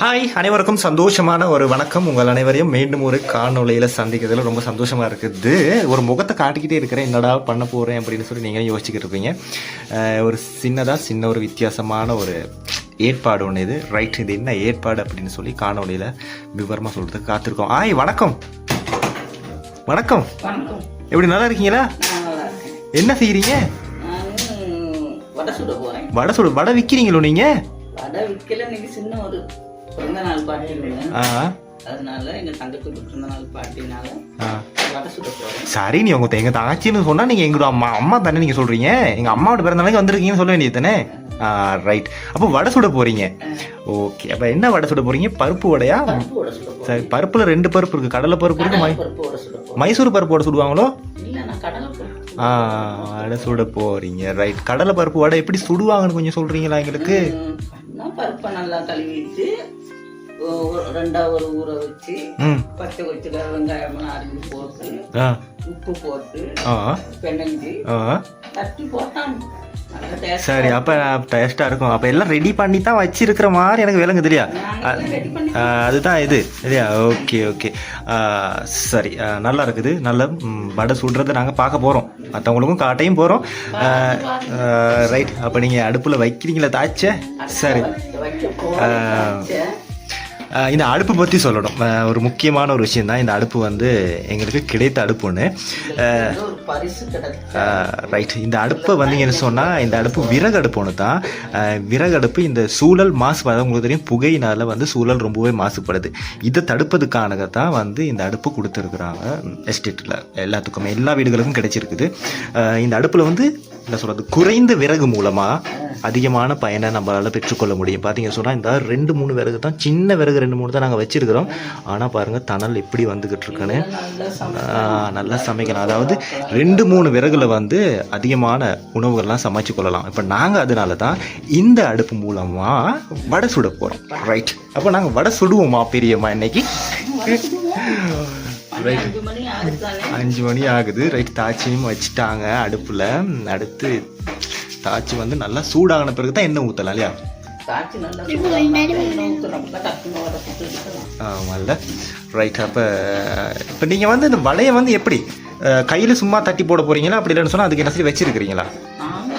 Hi அனைவருக்கும் சந்தோஷமான ஒரு வணக்கம். உங்கள் அனைவரையும் மீண்டும் ஒரு காணொளியில் சந்திக்கிறதுல ரொம்ப சந்தோஷமாக இருக்குது. ஒரு முகத்தை காட்டிக்கிட்டே இருக்கிறேன். என்னடா பண்ண போகிறேன் அப்படின்னு சொல்லி நீங்களும் யோசிச்சுக்கிட்டு இருப்பீங்க. ஒரு சின்னதாக சின்ன ஒரு வித்தியாசமான ஒரு ஏற்பாடு ஒன்று இது. ரைட் இது என்ன ஏற்பாடு அப்படின்னு சொல்லி காணொளியில் விவரமாக சொல்கிறதுக்கு காத்திருக்கோம். ஆய் வணக்கம். வணக்கம். எப்படி நல்லா இருக்கீங்களா? என்ன செய்கிறீங்க வடை சுட வடை சுடு வடை விற்கிறீங்களோ நீங்கள் வடை விற்கல சின்ன ஒரு பிறந்த நாள் அதனால எங்க தங்கத்துக்கு பிறந்த நாள் போறேன். சரி நீ உங்க எங்க தங்கச்சின்னு சொன்னா நீங்க எங்களோட அம்மா அம்மா தானே நீங்க சொல்றீங்க? எங்க அம்மாவோட பிறந்தநாளைக்கு வந்திருக்கீங்கன்னு சொல்ல வேண்டியது தானே ரைட் அப்போ வடை சுட போறீங்க. ஓகே அப்ப என்ன வடை சுட போறீங்க? பருப்பு வடையா? சரி பருப்புல ரெண்டு பருப்பு இருக்கு. கடலை பருப்பு இருக்கு மைசூர் பருப்பு வடை சுடுவாங்களோ? ஆ வடை சுட போறீங்க ரைட் கடலை பருப்பு வடை எப்படி சுடுவாங்கன்னு கொஞ்சம் சொல்றீங்களா எங்களுக்கு? பருப்பை நல்லா கழுவிட்டு ரெண்டா ஒரு ஊற வச்சு பச்சை வச்சுக்க வெங்காயம்லாம் அரிஞ்சு போட்டு ஆ. உப்பு போட்டு ஆ. பெனஞ்சு ஆ. தட்டி போட்டான். சரி அப்ப டேஸ்டா இருக்கும். அப்ப எல்லாம் ரெடி பண்ணி தான் வச்சிருக்கிற மாதிரி எனக்கு பண்ணி ஆ, அதுதான் இது இல்லையா? Okay okay. சரி. நல்லா இருக்குது. நல்ல வடை சுடுறதை நாங்கள் பார்க்க போகிறோம் மற்றவங்களுக்கும் காட்டையும் போகிறோம் ரைட் அப்போ நீங்கள் அடுப்பில் வைக்கிறீங்களா தாச்ச. சரி. இந்த அடுப்பு பற்றி சொல்லணும். ஒரு முக்கியமான ஒரு விஷயம் தான் இந்த அடுப்பு வந்து எங்களுக்கு கிடைத்த அடுப்பு ஒன்று ரைட் இந்த அடுப்பை வந்தீங்கன்னு சொன்னால் இந்த அடுப்பு விறகு அடுப்பு ஒன்று தான் விறகு அடுப்பு இந்த சூழல் மாசுபாடு உங்களுக்கு தெரியும் புகையினால் வந்து சூழல் ரொம்பவே மாசுபடுது. இதை தடுப்பதுக்கானக தான் வந்து இந்த அடுப்பு கொடுத்துருக்குறாங்க எஸ்டேட்டில் எல்லாத்துக்குமே எல்லா வீடுகளுக்கும் கிடைச்சிருக்குது. இந்த அடுப்பில் வந்து என்ன சொல்கிறது குறைந்த விறகு மூலமாக அதிகமான பயனை நம்மளால் பெற்றுக்கொள்ள முடியும். பார்த்தீங்கன்னு சொன்னால் இந்த ரெண்டு மூணு விறகு தான் சின்ன விறகு ரெண்டு மூணு தான் நாங்கள் வச்சுருக்கிறோம். ஆனால் பாருங்கள் தணல் எப்படி வந்துக்கிட்டு இருக்குன்னு. நல்லா சமைக்கலாம் அதாவது ரெண்டு மூணு விறகுல வந்து அதிகமான உணவுகள்லாம் சமைச்சு கொள்ளலாம். இப்போ நாங்கள் அதனால தான் இந்த அடுப்பு மூலமாக வடை சுட போகிறோம் ரைட் அப்போ நாங்கள் வடை சுடுவோமா பெரியம்மா இன்னைக்கு? அஞ்சு மணி ஆகுதானே? அஞ்சு மணி ஆகுது. ரைட் தாச்சியும் வச்சுட்டாங்க அடுப்பில். அடுத்து தாச்சி வந்து நல்லா சூடாகின பிறகு தான் எண்ணெய் ஊற்றலாம் இல்லையா ஆமாம்ல ரைட் அப்போ இப்போ நீங்கள் வந்து இந்த வடையை வந்து எப்படி கையில் சும்மா தட்டி போட போகிறீங்களா அப்படி இல்லைன்னு சொன்னால் அதுக்கு என்ன சொல்லி வச்சிருக்கிறீங்களா?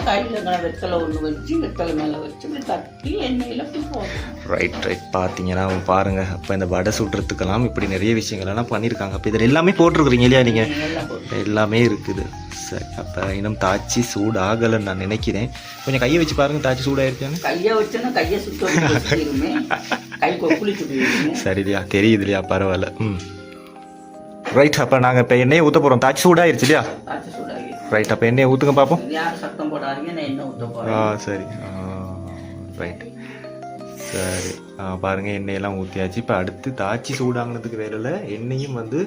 கையில் வெத்தலை ஒன்று வச்சு வெத்தலை மேலே வச்சு இப்படி தட்டி எண்ணெயில் இப்படி போடுறோம். ரைட் ரைட் பார்த்தீங்கன்னா பாருங்க. அப்போ இந்த வடை சுடுறதுக்கெல்லாம் இப்படி நிறைய விஷயங்கள்லாம் பண்ணியிருக்காங்க அப்போ இதில் எல்லாமே போட்டிருக்கிறீங்க இல்லையா நீங்கள் எல்லாம் இருக்குது. சரி அப்போ இன்னும் தாச்சி சூடு ஆகலைன்னு நான் நினைக்கிறேன். கொஞ்சம் கையை வச்சு பாருங்க தாச்சி சூடாயிருக்கான்னு கையை வச்சோன்னா கையை சுட்டு வச்சுருமே கை கொப்புளி சுட்டு சரி இல்லையா? தெரியுது இல்லையா? பரவாயில்ல. ம். ரைட் அப்போ நாங்கள் இப்போ எண்ணெயை ஊற்ற போகிறோம் தாச்சி சூடாயிருச்சு இல்லையா? ரைட் அப்போ எண்ணெயை ஊற்றுங்க பார்ப்போம் சத்தம் போடாதீங்க நான் எண்ணெய் ஊற்ற ஆ சரி. ரைட் சரி. ஆ, பாருங்க எண்ணெயெல்லாம் ஊற்றியாச்சு இப்போ அடுத்து தாச்சி சூடாங்கினதுக்கு இல்லை எண்ணெயும் வந்து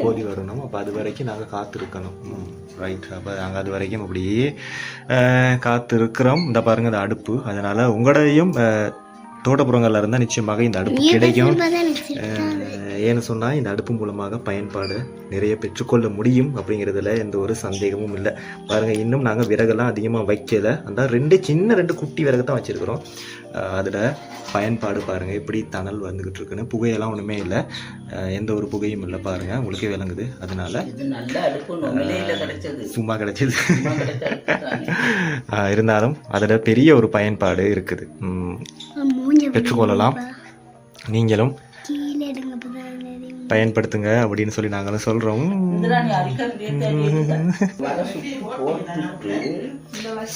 கொதி வரணும். அப்போ அது வரைக்கும் நாங்கள் காத்திருக்கணும். ரைட் அப்போ நாங்கள் அது வரைக்கும் அப்படியே காத்திருக்கிறோம். இந்த பாருங்க இந்த அடுப்பு. அதனால உங்களையும் தோட்டப்புறங்கள்ல இருந்தால் நிச்சயமாக இந்த அடுப்பு கிடைக்கும். ஏன்னு சொன்னால் இந்த அடுப்பு மூலமாக பயன்பாடு நிறைய பெற்றுக்கொள்ள முடியும் அப்படிங்கிறதுல எந்த ஒரு சந்தேகமும் இல்லை. பாருங்கள் இன்னும் நாங்கள் விறகெல்லாம் அதிகமாக வைக்கல. அந்த ரெண்டு சின்ன ரெண்டு குட்டி விறகு தான் வச்சுருக்கிறோம். அதில் பயன்பாடு பாருங்கள் எப்படி தணல் வந்துக்கிட்டு இருக்குன்னு. புகையெல்லாம் ஒன்றுமே இல்லை. எந்த ஒரு புகையும் இல்லை பாருங்கள் உங்களுக்கே விளங்குது. அதனால இது நல்ல அடுப்பு நொமிலையில கிடைச்சது. சும்மா கிடைச்சது. இருந்தாலும் அதில் பெரிய ஒரு பயன்பாடு இருக்குது. ம், பெற்றுக்கொள்ளலாம். நீங்களும் பயன்படுத்துங்க அப்படின்னு சொல்லி நாங்களும் சொல்கிறோம்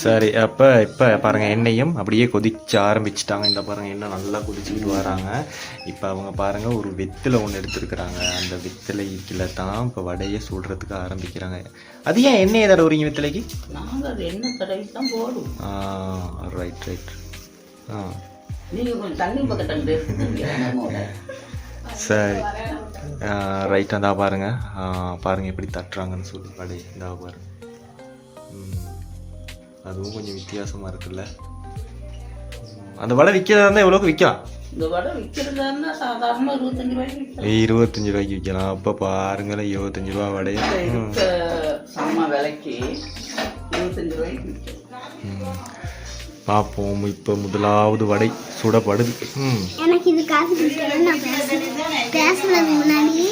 சரி அப்போ இப்போ பாருங்கள் எண்ணெயும் அப்படியே கொதிச்சு ஆரம்பிச்சிட்டாங்க. இந்த பாருங்கள் எண்ணெய் நல்லா கொதிச்சுக்கிட்டு வராங்க. இப்போ அவங்க பாருங்கள் ஒரு வெத்திலை ஒன்று எடுத்துருக்குறாங்க. அந்த வெத்திலைக்குள்ள தான் இப்போ வடையை சுடுறதுக்கு ஆரம்பிக்கிறாங்க. அது ஏன் எண்ணெயை தடவுறீங்க வெத்திலைக்கு? நாங்க அது எண்ணெய் தடவி தான் போடுவோம். ரைட் ரைட் ஆ. நீங்க கொஞ்சம் தண்ணி பக்கத்தில் எடுத்துக்கிறீங்க சரி. ரைட் அந்த பாருங்க. ஆ, பாருங்க எப்படி தட்டுறாங்கன்னு சொல்லி வடை இந்த பாருங்க. ம், அதுவும் கொஞ்சம் வித்தியாசமா இருக்குல்ல. அந்த வடை விற்கிறதா இருந்தால் எவ்வளோக்கு விற்கலாம் இருபத்தஞ்சு ரூபாய்க்கு விற்கலாம் அப்போ பாருங்களேன் இருபத்தஞ்சு ரூபா வடைய விலைக்கு பார்ப்போம். இப்போ முதலாவது வடை சுடப்படுது. ம். எனக்கு இது காசு நான் பேசுறதுக்கு முன்னாடி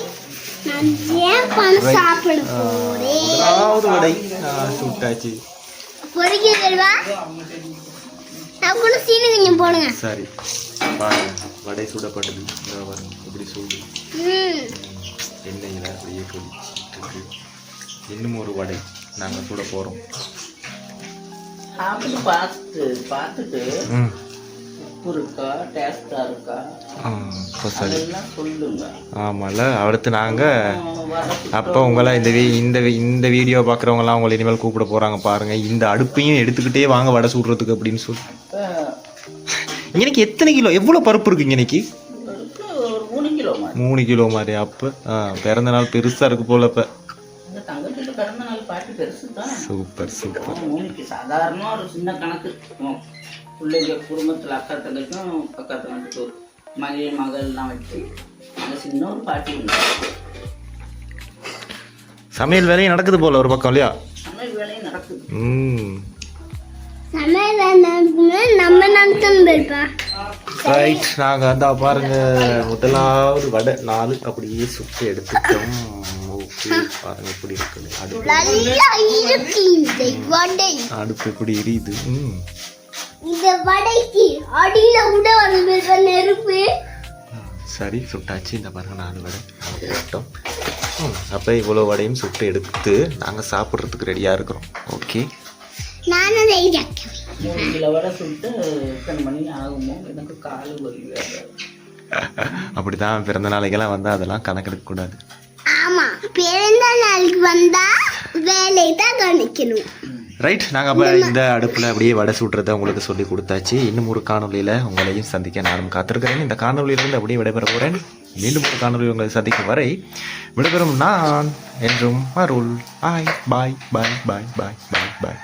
முதலாவது வடை சுட்டாச்சு. போடுங்க. சரி. பாருங்க வடை சுடப்படுது. பாருங்க சூடு. எண்ணெயில் அப்படியே கொதிச்சிட்டு இருக்கு. இன்னும் ஒரு வடை நாங்கள் சுட போகிறோம் சாப்பிட்டு பார்த்துட்டு பார்த்துட்டு ம். உப்பு இருக்கா டேஸ்டா இருக்கா? ஆ இப்போ சரி. அதெல்லாம் சொல்லுங்க. ஆமாம்ல அடுத்து நாங்கள் அப்போ உங்களை இந்த வீ இந்த இந்த வீடியோ பார்க்குறவங்களாம் உங்களை இனிமேல் கூப்பிட போகிறாங்க பாருங்கள் இந்த அடுப்பையும் எடுத்துக்கிட்டே வாங்க வடை சுடுறதுக்கு அப்படின்னு சொல்லி இன்னைக்கு எத்தனை கிலோ? எவ்வளோ பருப்பு இருக்கு இன்னைக்கு? மூணு கிலோ மாதிரி. அப்போ பிறந்த நாள் பெருசாக இருக்கு போல இப்போ. தங்கச்சிட்டு பிறந்த நாள் பாட்டி பெருசு தான் சூப்பர் சூப்பர். மூணுக்கு சாதாரண ஒரு சின்ன கணக்கு. பிள்ளைங்க குடும்பத்தில் அக்கா தங்கச்சும் பக்கத்து வீட்டுக்கு மகள் மகள்லாம் வச்சு அந்த சின்ன ஒரு பாட்டி சமையல் வேலையும் நடக்குது போல ஒரு பக்கம் இல்லையா? சமையல் வேலையும் நடக்குது. ம். சமையல் நம்ம போயிருப்பா ரைட் நாங்கள் வந்து பாருங்க முதலாவது வடை நாலு அப்படியே சுட்டு எடுத்துட்டோம். ஓகே பாருங்க எப்படி இருக்குது. அடுப்பு அடுப்பு எப்படி எரியுது? இந்த வடைக்கு அடியில கூட வந்து நெருப்பு. சரி சுட்டாச்சு. இந்த பாருங்க நாலு வடை. போட்டோம் அப்போ இவ்வளோ வடையும் சுட்டு எடுத்து நாங்கள் சாப்பிட்றதுக்கு ரெடியாக இருக்கிறோம். ஓகே. நானும் மூணு கிலோ வடை சுட்டு எத்தனை மணி ஆகுமோ? எனக்கு காலு வலி அப்படி தான் பிறந்த நாளைக்கெல்லாம் வந்து அதெல்லாம் கணக்கெடுக்க கூடாது. ஆமா பிறந்த நாளுக்கு வந்தா வேலையை தான் கவனிக்கணும். ரைட் நாங்கள் அப்போ இந்த அடுப்பில் அப்படியே வடை சுடுறதை உங்களுக்கு சொல்லி கொடுத்தாச்சு. இன்னும் ஒரு காணொலியில் உங்களையும் சந்திக்க நானும் காத்திருக்கிறேன். இந்த காணொலியிலிருந்து அப்படியே விடைபெற போகிறேன் மீண்டும் ஒரு காணொலி உங்களை சந்திக்கும் வரை விடைபெறும் நான் என்றும் அருள். பாய் பாய் பாய் பாய் பாய் பாய் பாய்